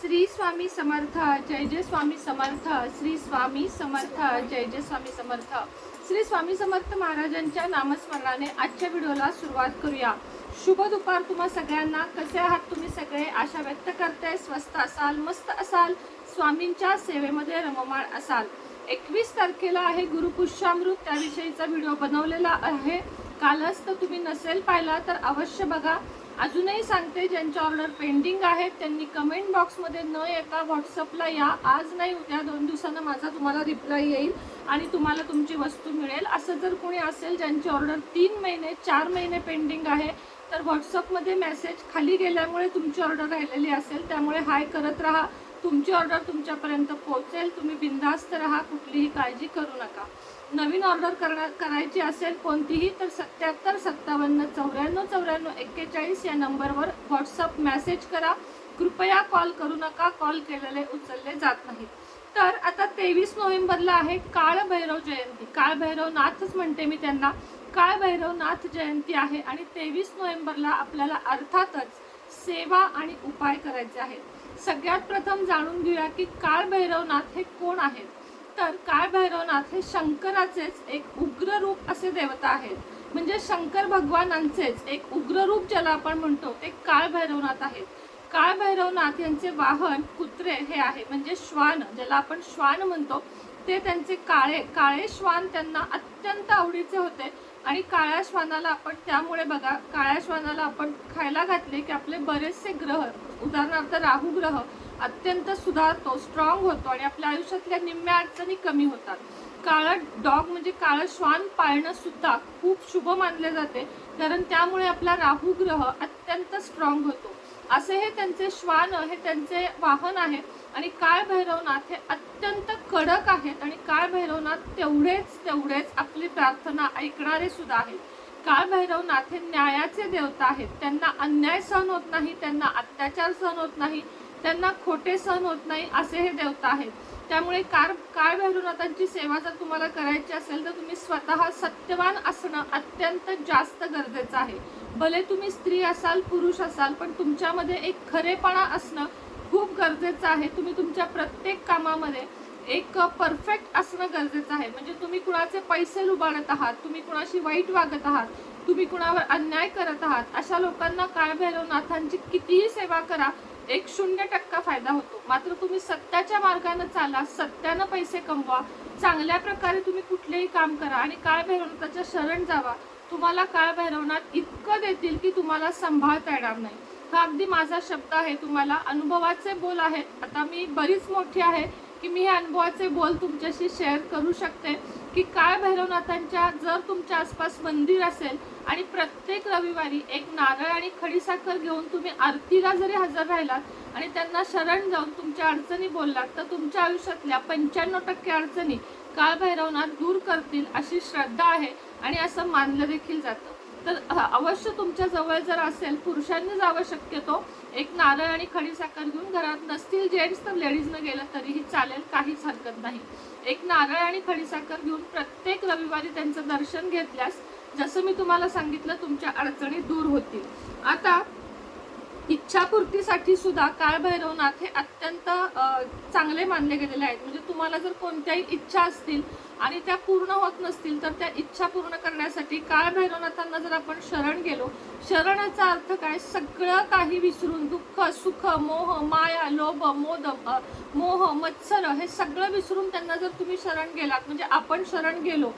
श्री स्वामी समर्थ जय जय स्वामी समर्थ श्री स्वामी समर्थ जय जय स्वामी समर्थ. श्री स्वामी समर्थ महाराजांच्या नामस्मरणाने आजच्या व्हिडिओला सुरुवात करूया. शुभ दुपार तुम्हा सगळ्यांना. कसे आहात तुम्ही सगळे? आशा व्यक्त करते. स्वस्त असाल मस्त असाल स्वामींच्या सेवेमध्ये रममाळ असाल. एकवीस तारखेला आहे गुरुपुष्यामृत त्याविषयीचा व्हिडिओ बनवलेला आहे. कालच तर तुम्ही नसेल पाहिला तर अवश्य बघा. अजूनही सांगते ज्यांच्या ऑर्डर पेंडिंग आहेत त्यांनी कमेंट बॉक्समध्ये न येता व्हॉट्सअपला या. आज नाही उद्या दोन दिवसानं माझा तुम्हाला रिप्लाय येईल आणि तुम्हाला तुमची वस्तू मिळेल. असं जर कोणी असेल ज्यांची ऑर्डर तीन महिने चार महिने पेंडिंग आहे तर व्हॉट्सअपमध्ये मेसेज खाली गेल्यामुळे तुमची ऑर्डर राहिलेली असेल. त्यामुळे हाय करत राहा. तुमची ऑर्डर तुमच्यापर्यंत पोहोचेल. तुम्ही बिनधास्त राहा कुठलीही काळजी करू नका. नवीन ऑर्डर करणार करायची असेल कोणतीही तर सत्याहत्तर सत्तावन्न चौऱ्याण्णव चौऱ्याण्णव एक्केचाळीस या नंबरवर व्हॉट्सअप मेसेज करा. कृपया कॉल करू नका. कॉल केलेले उचलले जात नाहीत. तर आता तेवीस नोव्हेंबरला आहे काळभैरव जयंती. काळभैरवनाथच म्हणते मी त्यांना. काळभैरवनाथ जयंती आहे आणि तेवीस नोव्हेंबरला आपल्याला अर्थातच सेवा आणि उपाय करायचे आहेत. सगळ्यात प्रथम जाणून घेऊया की काळभैरवनाथ हे कोण आहेत. तर काळभैरवनाथ हे शंकराचेच एक उग्र रूप असे देवता आहेत. म्हणजे शंकर भगवानांचेच एक उग्र रूप ज्याला आपण म्हणतो ते काळभैरवनाथ आहेत. काळभैरवनाथ यांचे वाहन कुत्रे हे आहे. म्हणजे श्वान ज्याला आपण श्वान म्हणतो. ते त्यांचे काळे काळे श्वान त्यांना अत्यंत आवडीचे होते. आणि काळ्या श्वानाला आपण त्यामुळे बघा काळ्या श्वानाला आपण खायला घातले की आपले बरेचसे ग्रह उदाहरणार्थ राहू ग्रह अत्यंत सुधारतो स्ट्रॉंग होतो आणि आपल्या आयुष्यातल्या निम्म्या अडचणी कमी होतात. काळं डॉग म्हणजे काळं श्वान पाळणं सुद्धा खूप शुभ मानले जाते. कारण त्यामुळे आपला राहू ग्रह अत्यंत स्ट्रॉंग होतो. असे हे त्यांचे श्वान हे त्यांचे वाहन आहे. आणि काळ भैरवनाथ हे अत्यंत कडक आहेत. आणि काळ भैरवनाथ तेवढेच तेवढेच आपली प्रार्थना ऐकणारे सुद्धा आहेत. काळ भैरवनाथ हे न्यायाचे देवता आहेत. त्यांना अन्याय सहन होत नाही त्यांना अत्याचार सहन होत नाही त्यांना खोटे सहन होत नाही असे हे देवता आहेत. त्यामुळे कार काळ भैरवनाथांची सेवा जर तुम्हाला करायची असेल तर तुम्ही स्वतः सत्यवान असणं अत्यंत जास्त गरजेचं आहे. भले तुम्ही स्त्री असाल पुरुष असाल पण तुमच्यामध्ये एक खरेपणा असणं खूप गरजेचं आहे. तुम्ही तुमच्या प्रत्येक कामामध्ये एक परफेक्ट असणं गरजेचं आहे. म्हणजे तुम्ही कुणाचे पैसे लुबाडत आहात तुम्ही कुणाशी वाईट वागत आहात तुम्ही कुणावर अन्याय करत आहात अशा लोकांना काळ भैरवनाथांची कितीही सेवा करा एक शून्य टक्का फायदा होतो. मात्र तुम्ही सत्याच्या मार्गाने चाला सत्यानं पैसे कमवा चांगल्या प्रकारे तुम्ही कुठलेही काम करा आणि काळ भैरवनाथाच्या शरण जावा. तुम्हाला काळ भैरवनाथ इतकं देतील की तुम्हाला सांभाळता येणार नाही. हा अगदी माझा शब्द आहे. तुम्हाला अनुभवाचे बोल आहेत. आता मी बरीच मोठी आहे की मी हे अनुभवाचे बोल तुमच्याशी शेअर करू शकते की काळ भैरवनाथांच्या जर तुमच्या आसपास मंदिर असेल आणि प्रत्येक रविवारी एक नारळ आणि खडीसाखर घेऊन तुम्ही आरतीला जरी हजर राहिलात आणि त्यांना शरण जाऊन तुमच्या अडचणी बोललात तर तुमच्या आयुष्यातल्या पंच्याण्णव टक्के अडचणी काळ भैरवनाथ दूर करतील अशी श्रद्धा आहे. आणि असं मानलं देखील जातं. तर अवश्य तुमच्या जवळ जर असेल पुरुषांनी जावं शक्यतो एक नारळ आणि खडी साखर घेऊन घरात नसतील जेंट्स तर लेडीजनं गेलं तरीही चालेल काहीच हरकत नाही. एक नारळ आणि खडी साखर घेऊन प्रत्येक रविवारी त्यांचं दर्शन घेतल्यास जसं मी तुम्हाला सांगितलं तुमच्या अडचणी दूर होतील. आता इच्छापूर्तीसाठी सुद्धा काळभैरवनाथ हे अत्यंत चांगले मानले गेलेले आहेत. म्हणजे तुम्हाला जर कोणत्याही इच्छा असतील आणि त्या पूर्ण होत नसतील तर त्या इच्छा पूर्ण करण्यासाठी काळभैरवनाथांना जर आपण शरण गेलो शरणाचा अर्थ काय? सगळं काही विसरून दुःख सुख मोह माया लोभ मोद मोह मत्सर हे सगळं विसरून त्यांना जर तुम्ही शरण गेलात म्हणजे आपण शरण गेलो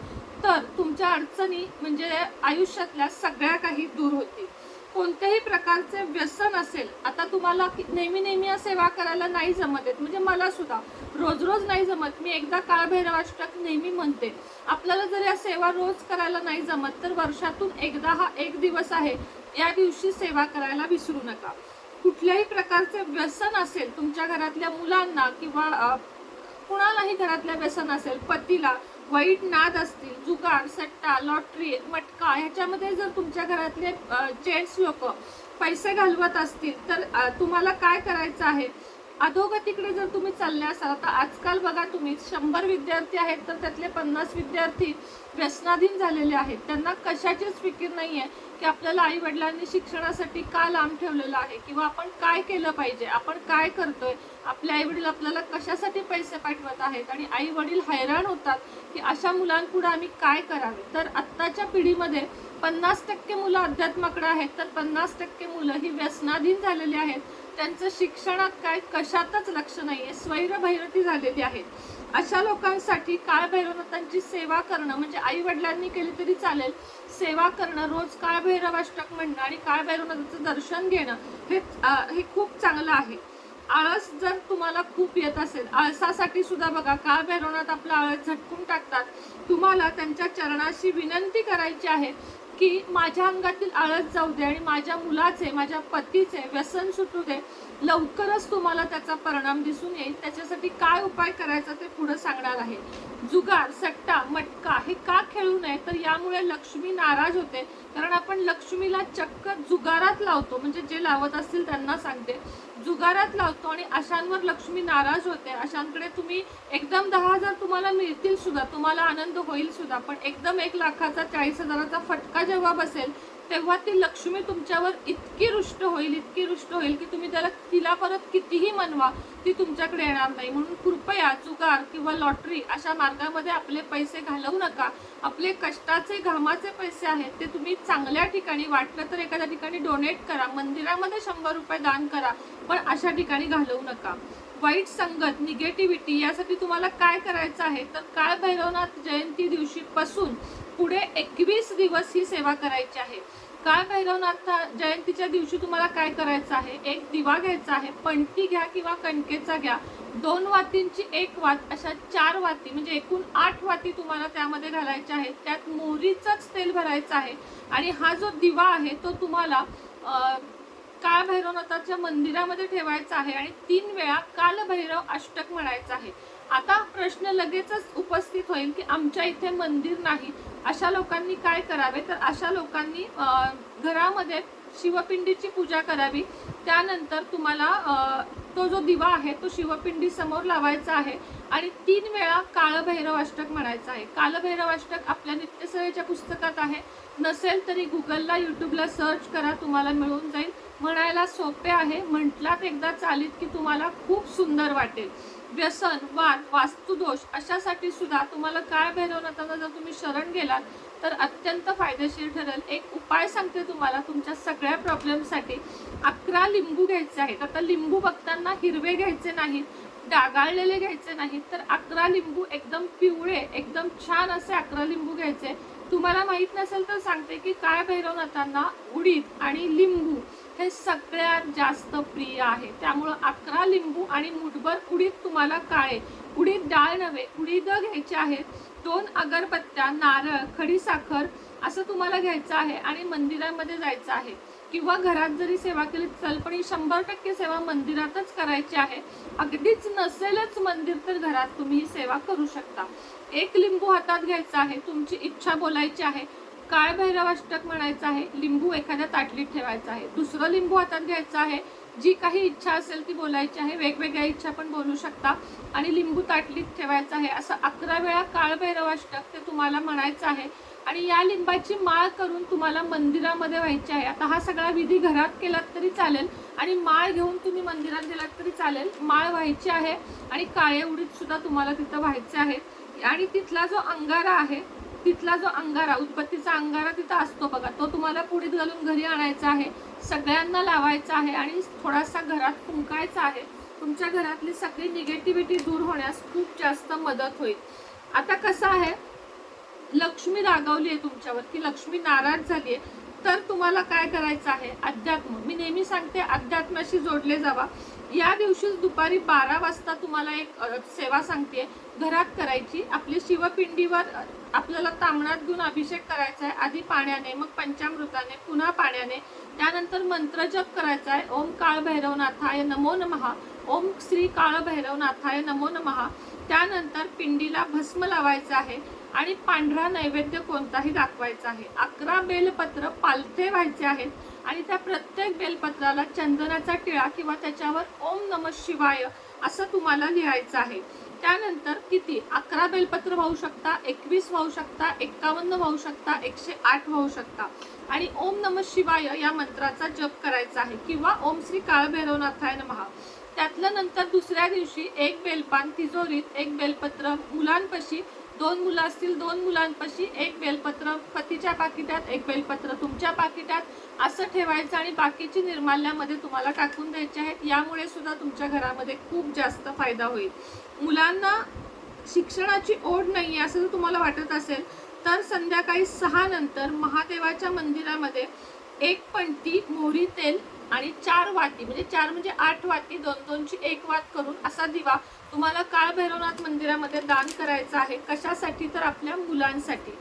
तर तुमच्या अडचणी म्हणजे आयुष्यातल्या सगळ्या काही दूर होतील. कोणत्याही प्रकारचे व्यसन असेल आता तुम्हाला नेहमी नेहमी या सेवा करायला नाही जमत आहेत. म्हणजे मला सुद्धा रोज रोज नाही जमत. मी एकदा काळभैरवाष्टक नेहमी म्हणते आपल्याला जर या सेवा रोज करायला नाही जमत तर वर्षातून एकदा हा एक दिवस आहे या दिवशी सेवा करायला विसरू नका. कुठल्याही प्रकारचे व्यसन असेल तुमच्या घरातल्या मुलांना किंवा कुणालाही घरातल्या व्यसन असेल पतीला वाईट नाद असतील जुगार सट्टा लॉटरी मटका ह्याच्यामध्ये जर तुमच्या घरातले जेंट्स लोक पैसे घालवत असतील तर तुम्हाला काय करायचं आहे? अधोगतीकडे जर तुम्ही चालले असाल तर आजकाल बघा तुम्ही शंभर विद्यार्थी आहेत तर त्यातले पन्नास विद्यार्थी व्यसनाधीन झालेले आहेत. त्यांना कशाचीच फिकीर नाही आहे की आपल्याला आई वडिलांनी शिक्षणासाठी का लांब ठेवलेलं आहे किंवा आपण काय केलं पाहिजे आपण काय करतोय आपले आई वडील आपल्याला कशासाठी पैसे पाठवत आहेत आणि आई वडील हैराण होतात की अशा मुलांपुढे आम्ही काय करावे? तर आत्ताच्या पिढीमध्ये पन्नास टक्के मुलं अध्यात्माकडे आहेत तर पन्नास टक्के मुलं ही व्यसनाधीन झालेली आहेत. त्यांचं शिक्षणात काय कशातच लक्ष नाही आहे स्वैरभैरती झालेली आहेत. अशा लोकांसाठी काळ भैरवनाथांची सेवा करणं म्हणजे आई वडिलांनी केली तरी चालेल. सेवा करणं रोज काळ भैरवाष्टक म्हणणं आणि काळ भैरवनाथांचं दर्शन घेणं हे हे खूप चांगलं आहे. आळस जर तुम्हाला खूप येत असेल आळसासाठी सुद्धा बघा काळ भैरवनाथ आपला आळस झटकून टाकतात. तुम्हाला त्यांच्या चरणाशी विनंती करायची आहे की माझ्या अंगातील आळस जाऊ दे आणि माझ्या मुलाचे माझ्या पतीचे व्यसन सुटू दे लवकरच तुम्हाला त्याचा परिणाम दिसून येईल. त्याच्यासाठी काय उपाय करायचा ते पुढे सांगणार आहे. जुगार सट्टा मटका हे का खेळू नये? तर यामुळे लक्ष्मी नाराज होते. कारण आपण लक्ष्मीला चक्क जुगारात लावतो. म्हणजे जे लावत असतील त्यांना सांगते. जुगारात लावतो आणि अशांवर लक्ष्मी नाराज होते. अशांकडे तुम्ही एकदम दहा हजार तुम्हाला मिळतील सुद्धा. तुम्हाला आनंद होईल सुद्धा. पण एकदम एक लाखाचा चाळीस हजाराचा फटका जेव्हा बसेल तेव्हा ती लक्ष्मी तुमच्यावर इतकी रुष्ट होईल इतकी रुष्ट होईल की तुम्ही त्याला तिला परत कितीही मनवा ती तुमच्याकडे येणार नाही. म्हणून कृपया जुगार किंवा लॉटरी अशा मार्गामध्ये आपले पैसे घालवू नका. आपले कष्टाचे घामाचे पैसे आहेत ते तुम्ही चांगल्या ठिकाणी वाटलं तर एखाद्या ठिकाणी डोनेट करा. मंदिरामध्ये शंभर रुपये दान करा पण अशा ठिकाणी घालवू नका. वाईट संगत निगेटिव्हिटी यासाठी तुम्हाला काय करायचं आहे? तर काळ भैरवनाथ जयंती दिवशीपासून पुढे एकवीस दिवस ही सेवा करायची आहे. काळ भैरवनाथ जयंतीच्या दिवशी तुम्हाला काय करायचं आहे? एक दिवा घ्यायचा आहे पणती घ्या किंवा कणकेचा घ्या. दोन वातींची एक वात अशा चार वाती म्हणजे एकूण आठ वाती तुम्हाला त्यामध्ये घालायच्या आहेत. त्यात मोहरीचंच तेल भरायचं आहे. आणि हा जो दिवा आहे तो तुम्हाला काळभैरवनाथाच्या काळ भैरवनाथाच्या मंदिरामध्ये ठेवायचा आहे. आणि तीन वेळा कालभैरव अष्टक म्हणायचं आहे. आता प्रश्न लगेचच उपस्थित होईल की आमच्या इथे मंदिर नाही. अशा लोकांनी काय करावे? तर अशा लोकांनी घरामध्ये शिवपिंडीची पूजा करावी. त्यानंतर तुम्हाला तो जो दिवा आहे तो शिवपिंडी समोर लावायचा आहे. आणि तीन वेळा काळभैरव अष्टक म्हणायचं आहे. कालभैरव अष्टक आपल्या नित्यसेवेच्या पुस्तकात आहे. नसेल तरी गुगलला यूट्यूबला सर्च करा तुम्हाला मिळून जाईल. म्हणायला सोपे आहे. म्हटलात एकदा चालीत की तुम्हाला खूप सुंदर वाटेल. व्यसन वाद वास्तुदोष अशासाठी सुद्धा तुम्हाला काय भैरवनाथांना जर तुम्ही शरण गेलात तर अत्यंत फायदेशीर ठरेल. एक उपाय सांगते तुम्हाला तुमच्या सगळ्या प्रॉब्लेमसाठी अकरा लिंबू घ्यायचे आहेत. आता लिंबू बघताना हिरवे घ्यायचे नाहीत डागाळलेले घ्यायचे नाहीत तर अकरा लिंबू एकदम पिवळे एकदम छान असे अकरा लिंबू घ्यायचे. तुम्हाला माहीत नसेल तर सांगते की काय भैरवनाथांना उडीद आणि लिंबू हे सगळ्यात जास्त प्रिय आहे. त्यामुळं अकरा लिंबू आणि मुठभर उडीद तुम्हाला काळे. उडीद डाळ नव्हे उडीद घ्यायचे आहेत दोन अगरबत्त्या नारळ खडीसाखर असं तुम्हाला घ्यायचं आहे आणि मंदिरामध्ये जायचं आहे. किंवा घरात जरी सेवा केली चल पण ही शंभर टक्के सेवा मंदिरातच करायची आहे. अगदीच नसेलच मंदिर तर घरात तुम्ही ही सेवा करू शकता. एक लिंबू हातात घ्यायचा आहे तुमची इच्छा बोलायची आहे. काळ म्हणायचं आहे? लिंबू एखाद्या ताटलीत ठेवायचा आहे. दुसरं लिंबू हातात घ्यायचं आहे. जी काही इच्छा असेल ती बोलायची आहे. वेगवेगळ्या इच्छा पण बोलू शकता. आणि लिंबू ताटलीत ठेवायचं आहे. असं अकरा वेळा काळ ते तुम्हाला म्हणायचं आहे. आणि या लिंबाची माळ करून तुम्हाला मंदिरामध्ये व्हायची आहे. आता हा सगळा विधी घरात केलात तरी चालेल. आणि माळ घेऊन तुम्ही मंदिरात गेलात तरी चालेल. माळ व्हायची आहे. आणि काळे उडीद सुद्धा तुम्हाला तिथं व्हायचे आहेत. आणि तिथला जो अंगारा आहे तिथला जो अंगारा उत्पत्तीचा अंगारा तिथं असतो बघा. तो तुम्हाला पुढीत घालून घरी आणायचा आहे सगळ्यांना लावायचा आहे आणि थोडासा घरात फुंकायचा आहे तुमच्या घरातली सगळी निगेटिव्हिटी दूर होण्यास खूप जास्त मदत होईल. आता कसं आहे लक्ष्मी रागावली आहे तुमच्यावर की लक्ष्मी नाराज झाली आहे तर तुम्हाला काय करायचं आहे? अध्यात्म. मी नेहमी सांगते अध्यात्माशी जोडले जावा. या दिवशीच दुपारी बारा वाजता तुम्हाला एक सेवा सांगते घरात करायची. आपली शिवपिंडीवर आपल्याला तांबणात घेऊन अभिषेक करायचा आहे. आधी पाण्याने मग पंचामृताने पुन्हा पाण्याने. त्यानंतर मंत्र जप करायचा आहे ओम काळभैरवनाथाय नमो नमहा. ओम श्री काळभैरवनाथाय नमो नमः त्यानंतर पिंडीला भस्म लावायचं आहे आणि पांढरा नैवेद्य कोणताही दाखवायचा आहे. अकरा बेलपत्र पालथे व्हायचे आहेत आणि त्या प्रत्येक बेलपत्राला चंदनाचा टिळा किंवा त्याच्यावर ओम नम शिवाय असं तुम्हाला लिहायचं आहे. त्यानंतर किती? अकरा बेलपत्र वाहू शकता एकवीस वाहू शकता एक्कावन्न वाहू शकता एकशे आठ वाहू शकता. आणि ओम नम शिवाय या मंत्राचा जप करायचा आहे. किंवा ओम श्री काळभैरवनाथाय नमहा त्यातलं नंतर दुसऱ्या दिवशी एक बेलपान तिजोरीत एक बेलपत्र मुलांपाशी दोन मुलं असतील दोन मुलांपाशी एक बेलपत्र पतीच्या पाकिटात एक बेलपत्र तुमच्या पाकिटात असं ठेवायचं आणि बाकीची निर्माल्यामध्ये तुम्हाला टाकून द्यायचे आहेत यामुळे सुद्धा तुमच्या घरामध्ये खूप जास्त फायदा होईल. मुलांना शिक्षणाची ओढ नाही आहे असं जर तुम्हाला वाटत असेल तर संध्याकाळी सहा नंतर महादेवाच्या मंदिरामध्ये एक पणती मोहरी तेल आणि चार वाती म्हणजे चार म्हणजे आठ वाती दोन दोनची एक वाट करून असा दिवा तुम्हाला काळ भैरवनाथ मंदिरामध्ये दान करायचा आहे. कशासाठी? तर आपल्या मुलांसाठी.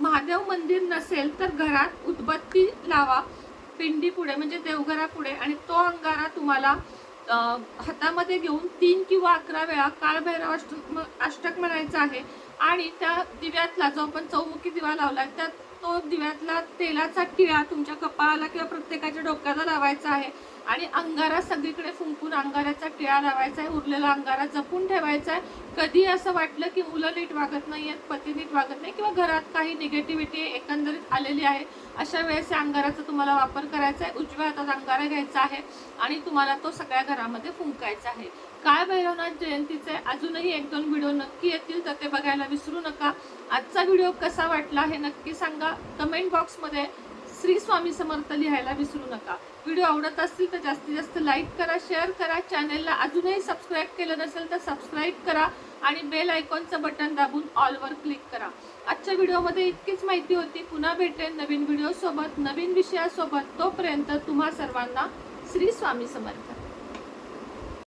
महादेव मंदिर नसेल तर घरात उदबत्ती लावा पिंडी पुढे म्हणजे देवघरा पुढे. आणि तो अंगारा तुम्हाला हातामध्ये घेऊन तीन किंवा अकरा वेळा काळभैरव अष्टक अष्टक म्हणायचं आहे. आणि त्या दिव्यातला जो आपण चौमुखी दिवा लावला आहे त्यात तो दिव्यातला तेलाचा टिळा तुमच्या कपाळाला किंवा प्रत्येकाच्या डोक्याला लावायचा आहे. आणि अंगारा सगळीकडे फुंकून अंगाराचा टिळा लावायचा आहे. उरलेला अंगारा जपून ठेवायचा आहे. कधी असं वाटलं की मुलं नीट वागत नाही आहेत पती नीट वागत नाही किंवा घरात काही निगेटिव्हिटी एकंदरीत आलेली आहे अशा वेळेस या अंगाराचा तुम्हाला वापर करायचा आहे. उजव्या हातात अंगारा घ्यायचा आहे आणि तुम्हाला तो सगळ्या घरामध्ये फुंकायचा आहे. काय भैरवनाथ जयंतीचे अजूनही एक दोन व्हिडिओ नक्की येतील तर ते बघायला विसरू नका. आजचा व्हिडिओ कसा वाटला हे नक्की सांगा. कमेंट बॉक्समध्ये श्री स्वामी समर्थ लिहायला विसरू नका. व्हिडिओ आवडत असतील तर जास्तीत जास्त लाईक करा शेअर करा. चॅनेलला अजूनही सबस्क्राईब केलं नसेल तर सबस्क्राईब करा आणि बेल आयकॉनचं बटन दाबून ऑलवर क्लिक करा. आजच्या व्हिडिओमध्ये इतकीच माहिती होती. पुन्हा भेटेन नवीन व्हिडिओसोबत नवीन विषयासोबत. तोपर्यंत तुम्हा सर्वांना श्री स्वामी समर्थ.